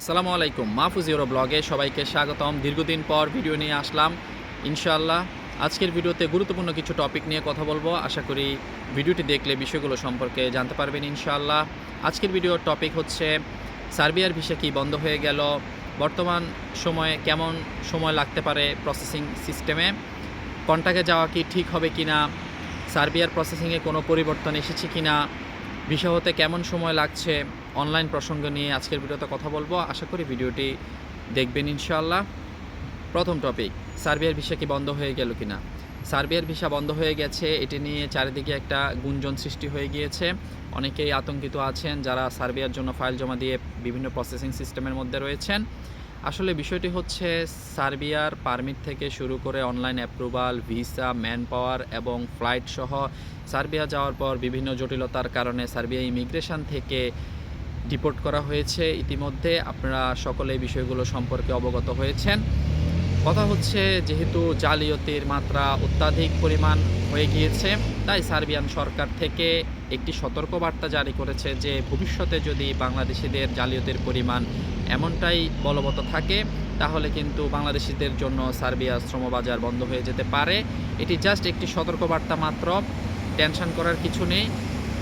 আসসালামু আলাইকুম। মাহফুজ ইউরো ব্লগে সবাইকে স্বাগতম। দীর্ঘদিন পর ভিডিও নিয়ে আসলাম। ইনশাআল্লাহ আজকের ভিডিওতে গুরুত্বপূর্ণ কিছু টপিক নিয়ে কথা বলব। আশা করি ভিডিওটি দেখলে বিষয়গুলো সম্পর্কে জানতে পারবেন ইনশাআল্লাহ। আজকের ভিডিওর টপিক হচ্ছে, সার্বিয়ার ভিসা কি বন্ধ হয়ে গেল? বর্তমান সময়ে কেমন সময় লাগতে পারে প্রসেসিং সিস্টেমে কন্টাক্টে যাওয়া কি ঠিক হবে কি না সার্বিয়ার প্রসেসিংয়ে কোনো পরিবর্তন এসেছে কি না ভিসা হতে কেমন সময় লাগছে? অনলাইন প্রসঙ্গ নিয়ে আজকের ভিডিওতে কথা বলব। আশা করি ভিডিওটি দেখবেন ইনশাআল্লাহ। প্রথম টপিক সার্বিয়ার ভিসা কি বন্ধ হয়ে গেল কি না সার্বিয়ার ভিসা বন্ধ হয়ে গেছে, এটি নিয়ে চারিদিকে একটা গুঞ্জন সৃষ্টি হয়ে গিয়েছে। অনেকেই আতঙ্কিত আছেন যারা সার্বিয়ার জন্য ফাইল জমা দিয়ে বিভিন্ন প্রসেসিং সিস্টেমের মধ্যে রয়েছেন। আসলে বিষয়টি হচ্ছে, সার্বিয়ার পারমিট থেকে শুরু করে online approval visa man power এবং ফ্লাইট সহ সার্বিয়া যাওয়ার পর বিভিন্ন জটিলতার কারণে সার্বিয়া ইমিগ্রেশন থেকে ডিপোর্ট করা হয়েছে। ইতিমধ্যে আপনারা সকলে বিষয়গুলো সম্পর্কে অবগত হয়েছেন। কথা হচ্ছে, যেহেতু জালিয়াতির মাত্রা অত্যাধিক পরিমাণ হয়ে গিয়েছে, তাই সার্বিয়ান সরকার থেকে একটি সতর্কবার্তা জারি করেছে যে, ভবিষ্যতে যদি বাংলাদেশিদের জালিয়াতির পরিমাণ এমনটাই বলবৎ থাকে, তাহলে কিন্তু বাংলাদেশিদের জন্য সার্বিয়ার শ্রমবাজার বন্ধ হয়ে যেতে পারে। এটি জাস্ট একটি সতর্কবার্তা মাত্র, টেনশন করার কিছু নেই।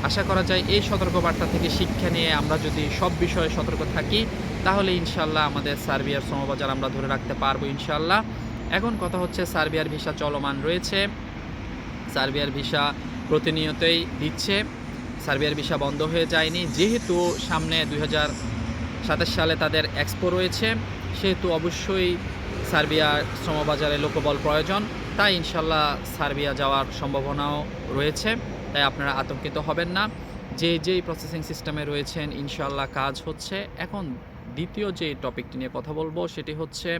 আশা করা যায় এই সতর্কবার্তা থেকে শিক্ষা নিয়ে আমরা যদি সব বিষয়ে সতর্ক থাকি, তাহলে ইনশাল্লাহ আমাদের সার্বিয়ার শ্রমবাজার আমরা ধরে রাখতে পারব ইনশাল্লাহ এখন কথা হচ্ছে সার্বিয়ার ভিসা চলমান রয়েছে। সার্বিয়ার ভিসা প্রতিনিয়তই দিচ্ছে। সার্বিয়ার ভিসা বন্ধ হয়ে যায়নি। যেহেতু সামনে দুই সালে তাদের এক্সপো রয়েছে, সেহেতু অবশ্যই সার্বিয়ার শ্রমবাজারে লোকবল প্রয়োজন। তাই ইনশাল্লাহ সার্বিয়া যাওয়ার সম্ভাবনাও রয়েছে। তাই আপনারা আতঙ্কিত হবেন না। যে যেই প্রসেসিং সিস্টেমে রয়েছেন ইনশাল্লাহ কাজ হচ্ছে। এখন দ্বিতীয় যে টপিকটি নিয়ে কথা বলব, সেটি হচ্ছে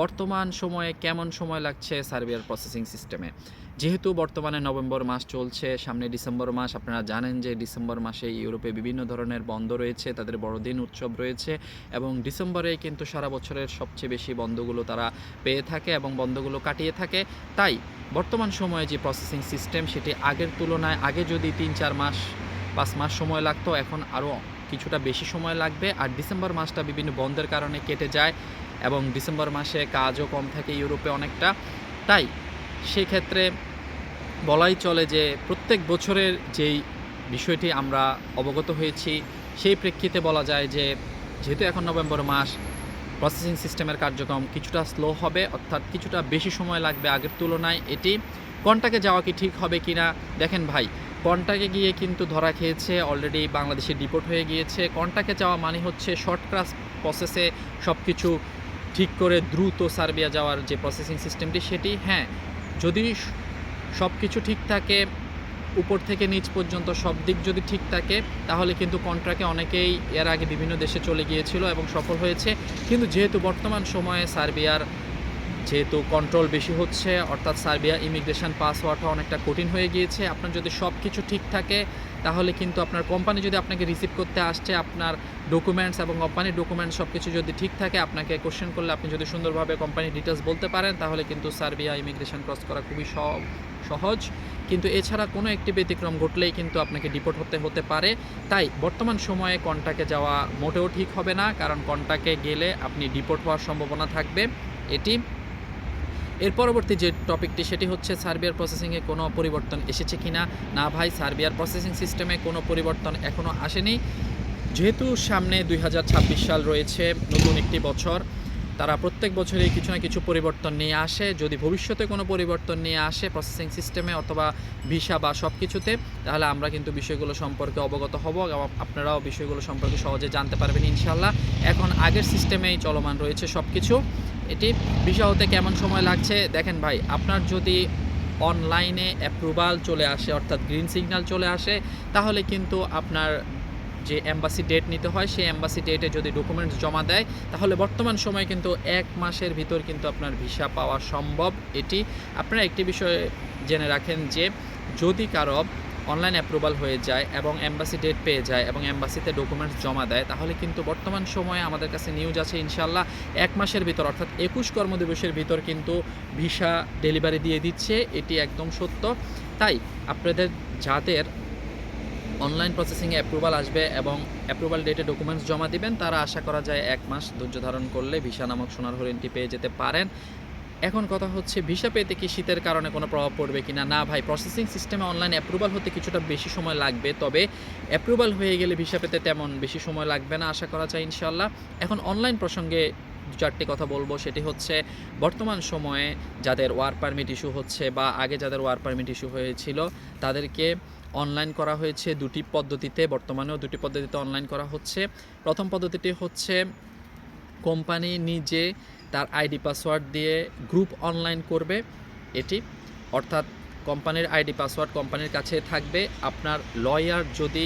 বর্তমান সময়ে কেমন সময় লাগছে সার্বিয়ার প্রসেসিং সিস্টেমে যেহেতু বর্তমানে নভেম্বর মাস চলছে, সামনে ডিসেম্বর মাস, আপনারা জানেন যে ডিসেম্বর মাসে ইউরোপে বিভিন্ন ধরনের বন্ধ রয়েছে, তাদের বড়দিন উৎসব রয়েছে এবং ডিসেম্বরে কিন্তু সারা বছরের সবচেয়ে বেশি বন্ধগুলো তারা পেয়ে থাকে এবং বন্ধগুলো কাটিয়ে থাকে। তাই বর্তমান সময়ে যে প্রসেসিং সিস্টেম সেটি আগের তুলনায় আগে যদি তিন, চার মাস, পাঁচ মাস সময় লাগতো, এখন আরও কিছুটা বেশি সময় লাগবে। আর ডিসেম্বর মাসটা বিভিন্ন বন্ধের কারণে কেটে যায় এবং ডিসেম্বর মাসে কাজও কম থাকে ইউরোপে অনেকটা। তাই সেক্ষেত্রে বলাই চলে যে প্রত্যেক বছরের যেই বিষয়টি আমরা অবগত হয়েছি, সেই প্রেক্ষিতে বলা যায় যে যেহেতু এখন নভেম্বর মাস প্রসেসিং সিস্টেমের কার্যক্রম কিছুটা স্লো হবে, অর্থাৎ কিছুটা বেশি সময় লাগবে আগের তুলনায়। এটি কন্টাকে যাওয়া কি ঠিক হবে কি না, দেখেন ভাই কন্টাকে গিয়ে কিন্তু ধরা খেয়েছে অলরেডি বাংলাদেশে ডিপোর্ট হয়ে গিয়েছে। কন্টাকে যাওয়া মানে হচ্ছে শর্ট ক্লাস প্রসেসে সব কিছু ঠিক করে দ্রুত সার্বিয়া যাওয়ার যে প্রসেসিং সিস্টেমটি সেটি হ্যাঁ যদি সব কিছু ঠিক থাকে উপর থেকে নিচ পর্যন্ত সব দিক যদি ঠিক থাকে, তাহলে কিন্তু কন্ট্রাক্টে অনেকেই এর আগে বিভিন্ন দেশে চলে গিয়েছিল এবং সফল হয়েছে। কিন্তু যেহেতু বর্তমান সময়ে সার্বিয়ার যেহেতু কন্ট্রোল বেশি হচ্ছে, অর্থাৎ সার্বিয়া ইমিগ্রেশন পাস হওয়াটা অনেকটা কঠিন হয়ে গিয়েছে, আপনার যদি সব কিছু ঠিক থাকে, তাহলে কিন্তু আপনার কোম্পানি যদি আপনাকে রিসিভ করতে আসছে, আপনার ডকুমেন্টস এবং কোম্পানির ডকুমেন্টস সব কিছু যদি ঠিক থাকে, আপনাকে কোশ্চেন করলে আপনি যদি সুন্দরভাবে কোম্পানির ডিটেলস বলতে পারেন, তাহলে কিন্তু সার্বিয়া ইমিগ্রেশন ক্রস করা খুবই সহ- সহজ। কিন্তু এছাড়া কোনো একটি ব্যতিক্রম ঘটলেই কিন্তু আপনাকে ডিপোর্ট হতে হতে পারে। তাই বর্তমান সময়ে কন্টাকে যাওয়া মোটেও ঠিক হবে না, কারণ কন্টাকে গেলে আপনি ডিপোর্ট হওয়ার সম্ভাবনা থাকবে। এটি এর পরবর্তী যে টপিকটি, সেটি হচ্ছে সার্বিয়ার প্রসেসিংয়ে কোনো পরিবর্তন এসেছে কি না না ভাই, সার্বিয়ার প্রসেসিং সিস্টেমে কোনো পরিবর্তন এখনও আসেনি। যেহেতু সামনে দুই হাজার ছাব্বিশ সাল রয়েছে, নতুন একটি বছর তারা প্রত্যেক বছরই কিছু না কিছু পরিবর্তন নিয়ে আসে। যদি ভবিষ্যতে কোনো পরিবর্তন নিয়ে আসে প্রসেসিং সিস্টেমে অথবা ভিসা বা সব কিছুতে তাহলে আমরা কিন্তু বিষয়গুলো সম্পর্কে অবগত হব। এবং আপনারাও বিষয়গুলো সম্পর্কে সহজে জানতে পারবেন ইনশাল্লাহ এখন আগের সিস্টেমেই চলমান রয়েছে সব কিছু এটি ভিসা হতে কেমন সময় লাগছে? দেখেন ভাই, আপনার যদি অনলাইনে অ্যাপ্রুভাল চলে আসে, অর্থাৎ গ্রিন সিগন্যাল চলে আসে, তাহলে কিন্তু আপনার যে এম্বাসি ডেট নিতে হয়, সেই এম্বাসি ডেটে যদি ডকুমেন্টস জমা দেয়, তাহলে বর্তমান সময়ে কিন্তু এক মাসের ভিতর কিন্তু আপনার ভিসা পাওয়া সম্ভব। এটি আপনারা একটি বিষয়ে জেনে রাখেন যে, যদি কারও অনলাইন অ্যাপ্রুভাল হয়ে যায় এবং এম্বাসি ডেট পেয়ে যায় এবং এম্বাসিতে ডকুমেন্টস জমা দেয়, তাহলে কিন্তু বর্তমান সময়ে আমাদের কাছে নিউজ আছে ইনশাল্লাহ এক মাসের ভিতর, অর্থাৎ একুশ কর্মদিবসের ভিতর কিন্তু ভিসা ডেলিভারি দিয়ে দিচ্ছে। এটি একদম সত্য। তাই আপনাদের যাদের অনলাইন প্রসেসিংয়ে অ্যাপ্রুভাল আসবে এবং অ্যাপ্রুভাল ডেটে ডকুমেন্টস জমা দিবেন, তারা আশা করা যায় এক মাস ধৈর্য ধারণ করলে ভিসা নামক সোনার হরিণটি পেয়ে যেতে পারেন। এখন কথা হচ্ছে, ভিসা পেতে কি শীতের কারণে কোনো প্রভাব পড়বে কিনা? না ভাই প্রসেসিং সিস্টেমে অনলাইন অ্যাপ্রুভাল হতে কিছুটা বেশি সময় লাগবে, তবে অ্যাপ্রুভাল হয়ে গেলে ভিসা পেতে তেমন বেশি সময় লাগবে না, আশা করা যায় ইনশাল্লাহ এখন অনলাইন প্রসঙ্গে দু চারটি কথা বলব, সেটি হচ্ছে, বর্তমান সময়ে যাদের ওয়ার পারমিট ইস্যু হচ্ছে বা আগে যাদের ওয়ার পারমিট ইস্যু হয়েছিল, তাদেরকে অনলাইন করা হয়েছে দুটি পদ্ধতিতে, বর্তমানেও দুটি পদ্ধতিতে অনলাইন করা হচ্ছে। প্রথম পদ্ধতিটি হচ্ছে কোম্পানি নিজে তার আইডি পাসওয়ার্ড দিয়ে গ্রুপ অনলাইন করবে এটি। অর্থাৎ কোম্পানির আইডি পাসওয়ার্ড কোম্পানির কাছে থাকবে। আপনার লয়ার যদি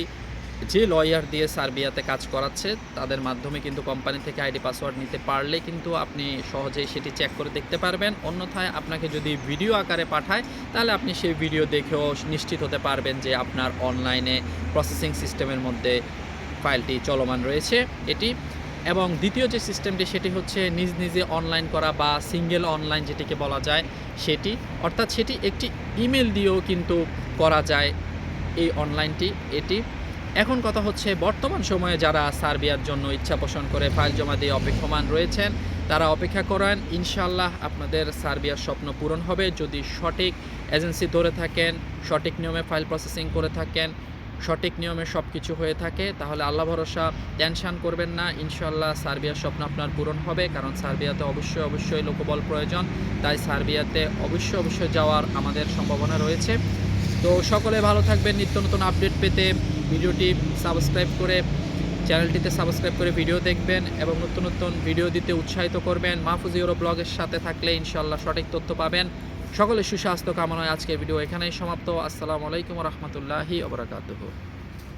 যে লয়ার দিয়ে সার্বিয়াতে কাজ করাচ্ছে, তাদের মাধ্যমে কিন্তু কোম্পানি থেকে আইডি পাসওয়ার্ড নিতে পারলে কিন্তু আপনি সহজেই সেটি চেক করে দেখতে পারবেন। অন্যথায় আপনাকে যদি ভিডিও আকারে পাঠায়, তাহলে আপনি সেই ভিডিও দেখেও নিশ্চিত হতে পারবেন যে আপনার অনলাইনে প্রসেসিং সিস্টেমের মধ্যে ফাইলটি চলমান রয়েছে এটি। এবং দ্বিতীয় যে সিস্টেমটি সেটি হচ্ছে নিজ নিজে অনলাইন করা বা সিঙ্গেল অনলাইন যেটিকে বলা যায়, সেটি। অর্থাৎ সেটি একটি ইমেল দিয়েও কিন্তু করা যায় এই অনলাইনটি এটি। এখন কথা হচ্ছে বর্তমান সময়ে যারা সার্বিয়ার জন্য ইচ্ছা পোষণ করে ফাইল জমা দিয়ে অপেক্ষমান রয়েছেন, তারা অপেক্ষা করেন ইনশাল্লাহ আপনাদের সার্বিয়ার স্বপ্ন পূরণ হবে। যদি সঠিক এজেন্সি ধরে থাকেন, সঠিক নিয়মে ফাইল প্রসেসিং করে থাকেন, সঠিক নিয়মে সব কিছু হয়ে থাকে, তাহলে আল্লাহ ভরসা, টেনশন করবেন না। ইনশাল্লাহ সার্বিয়ার স্বপ্ন আপনার পূরণ হবে, কারণ সার্বিয়াতে অবশ্যই অবশ্যই লোকবল প্রয়োজন। তাই সার্বিয়াতে অবশ্যই অবশ্যই যাওয়ার আমাদের সম্ভাবনা রয়েছে। তো সকলে ভালো থাকবেন, নিত্য নতুন আপডেট পেতে ভিডিওটি সাবস্ক্রাইব করে চ্যানেলটিতে সাবস্ক্রাইব করে ভিডিও দেখবেন এবং নতুন নতুন ভিডিও দিতে উৎসাহিত করবেন। মাহফুজ ইউরো ব্লগের সাথে থাকলে ইনশাল্লাহ সঠিক তথ্য পাবেন। সকলে সুস্বাস্থ্য কামনায় আজকের ভিডিও এখানেই সমাপ্ত। আসসালামু আলাইকুম রহমতুল্লাহি ওবরাকাতুহু